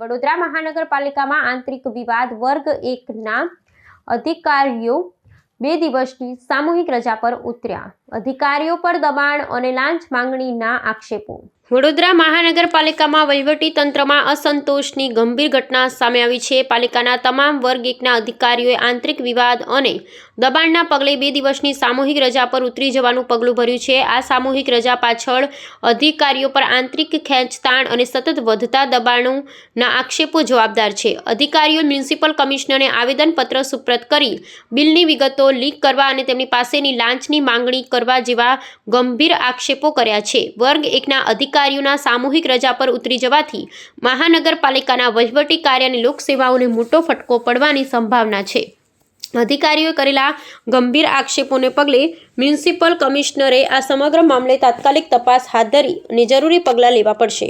વડોદરા મહાનગરપાલિકામાં આંતરિક વિવાદ વર્ગ એકના અધિકારીઓ બે દિવસની સામૂહિક રજા પર ઉતર્યા. અધિકારીઓ પર દબાણ અને લાંચ માંગણીના આક્ષેપો વડોદરા મહાનગરપાલિકામાં વહીવટી તંત્રમાં અસંતોષની ગંભીર ઘટના સામે આવી છે. પાલિકાના તમામ વર્ગ એકના અધિકારીઓએ આંતરિક વિવાદ અને દબાણના પગલે બે દિવસની સામૂહિક રજા પર ઉતરી જવાનું પગલું ભર્યું છે. આ સામૂહિક રજા પાછળ અધિકારીઓ પર આંતરિક ખેંચતાણ અને સતત વધતા દબાણોના આક્ષેપો જવાબદાર છે. અધિકારીઓ મ્યુનિસિપલ કમિશનરને આવેદનપત્ર સુપ્રત કરી બિલની વિગતો લીક કરવા અને તેમની પાસેની લાંચની માંગણી કરવા જેવા ગંભીર આક્ષેપો કર્યા છે. વર્ગ એકના અધિકારીઓના સામૂહિક રજા પર ઉતરી જવાથી મહાનગરપાલિકાના વહીવટી કાર્ય અને લોકસેવાઓને મોટો ફટકો પડવાની સંભાવના છે. અધિકારીઓએ કરેલા ગંભીર આક્ષેપોને પગલે મ્યુનિસિપલ કમિશનરે આ સમગ્ર મામલે તાત્કાલિક તપાસ હાથ ધરી અને જરૂરી પગલાં લેવા પડશે.